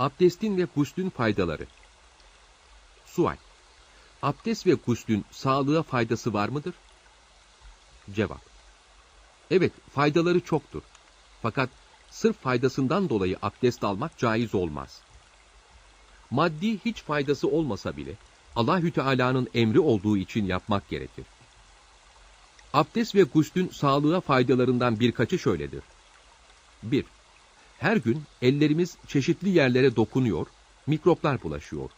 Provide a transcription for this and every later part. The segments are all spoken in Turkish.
Abdestin ve guslün faydaları. Sual. Abdest ve guslün sağlığa faydası var mıdır? Cevap. Evet, faydaları çoktur. Fakat sırf faydasından dolayı abdest almak caiz olmaz. Maddi hiç faydası olmasa bile Allahü Teala'nın emri olduğu için yapmak gerekir. Abdest ve guslün sağlığa faydalarından birkaçı şöyledir. 1. Her gün ellerimiz çeşitli yerlere dokunuyor, mikroplar bulaşıyor.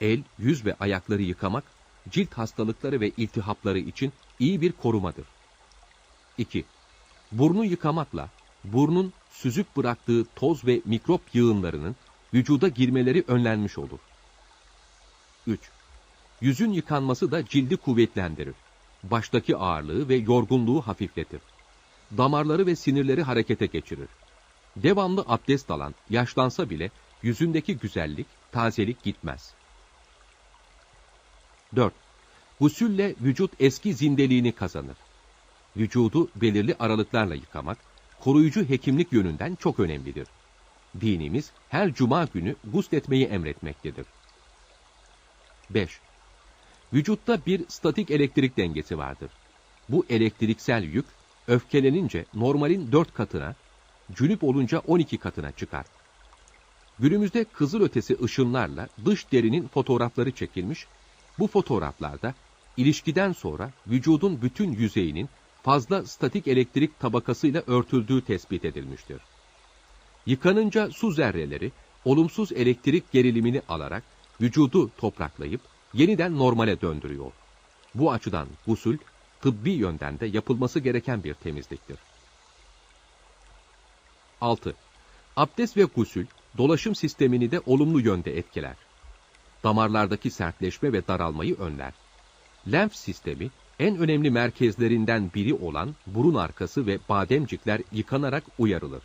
El, yüz ve ayakları yıkamak, cilt hastalıkları ve iltihapları için iyi bir korumadır. 2. Burnu yıkamakla, burnun süzüp bıraktığı toz ve mikrop yığınlarının vücuda girmeleri önlenmiş olur. 3. Yüzün yıkanması da cildi kuvvetlendirir. Baştaki ağırlığı ve yorgunluğu hafifletir. Damarları ve sinirleri harekete geçirir. Devamlı abdest alan, yaşlansa bile yüzündeki güzellik, tazelik gitmez. 4. Gusülle vücut eski zindeliğini kazanır. Vücudu belirli aralıklarla yıkamak, koruyucu hekimlik yönünden çok önemlidir. Dinimiz her cuma günü gusletmeyi emretmektedir. 5. Vücutta bir statik elektrik dengesi vardır. Bu elektriksel yük, öfkelenince normalin 4 katına, cünüp olunca 12 katına çıkar. Günümüzde kızılötesi ışınlarla dış derinin fotoğrafları çekilmiş, bu fotoğraflarda ilişkiden sonra vücudun bütün yüzeyinin fazla statik elektrik tabakasıyla örtüldüğü tespit edilmiştir. Yıkanınca su zerreleri olumsuz elektrik gerilimini alarak vücudu topraklayıp yeniden normale döndürüyor. Bu açıdan gusül tıbbi yönden de yapılması gereken bir temizliktir. 6. Abdest ve gusül dolaşım sistemini de olumlu yönde etkiler. Damarlardaki sertleşme ve daralmayı önler. Lenf sistemi en önemli merkezlerinden biri olan burun arkası ve bademcikler yıkanarak uyarılır.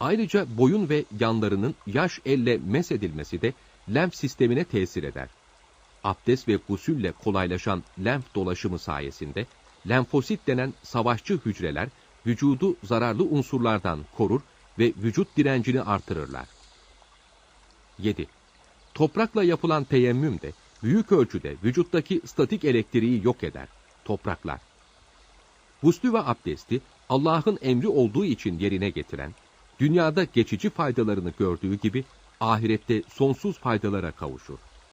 Ayrıca boyun ve yanlarının yaş elle mesedilmesi de lenf sistemine tesir eder. Abdest ve gusülle kolaylaşan lenf dolaşımı sayesinde lenfosit denen savaşçı hücreler vücudu zararlı unsurlardan korur ve vücut direncini artırırlar. 7. Toprakla yapılan teyemmüm de büyük ölçüde vücuttaki statik elektriği yok eder, topraklar. Guslü ve abdesti Allah'ın emri olduğu için yerine getiren, dünyada geçici faydalarını gördüğü gibi ahirette sonsuz faydalara kavuşur.